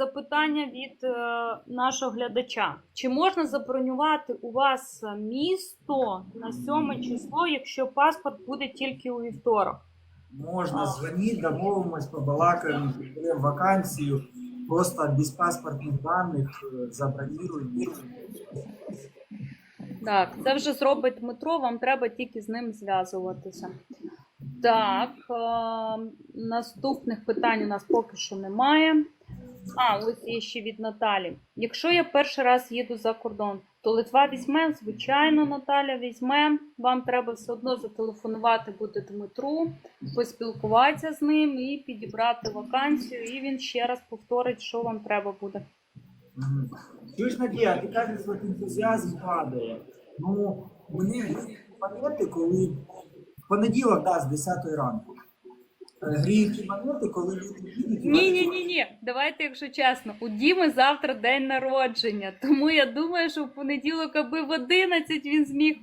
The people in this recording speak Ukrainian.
запитання від е, нашого глядача. Чи можна забронювати у вас місто на 7 число, якщо паспорт буде тільки у вівторок? Можна дзвонити, домовимось, побалакаємо, беремо вакансію, просто без паспортних даних е, заброніруємо. Так, це вже зробить Дмитро, вам треба тільки з ним зв'язуватися. Так, е, наступних питань у нас поки що немає. А, ось є ще від Наталі. Якщо я перший раз їду за кордон, то Литва візьме, звичайно, Наталя візьме. Вам треба все одно зателефонувати буде Дмитру, поспілкуватися з ним і підібрати вакансію, і він ще раз повторить, що вам треба буде. Чуєш, Надія, ти кажеш, що ентузіазм падає. Ну, мені моменти, коли в понеділок, да, з 10 ранку. Гріють ті коли люди їдуть. Ні, ні, ні, ні. Давайте, якщо чесно, у Діми завтра день народження. Тому я думаю, що в понеділок, аби в 11 він зміг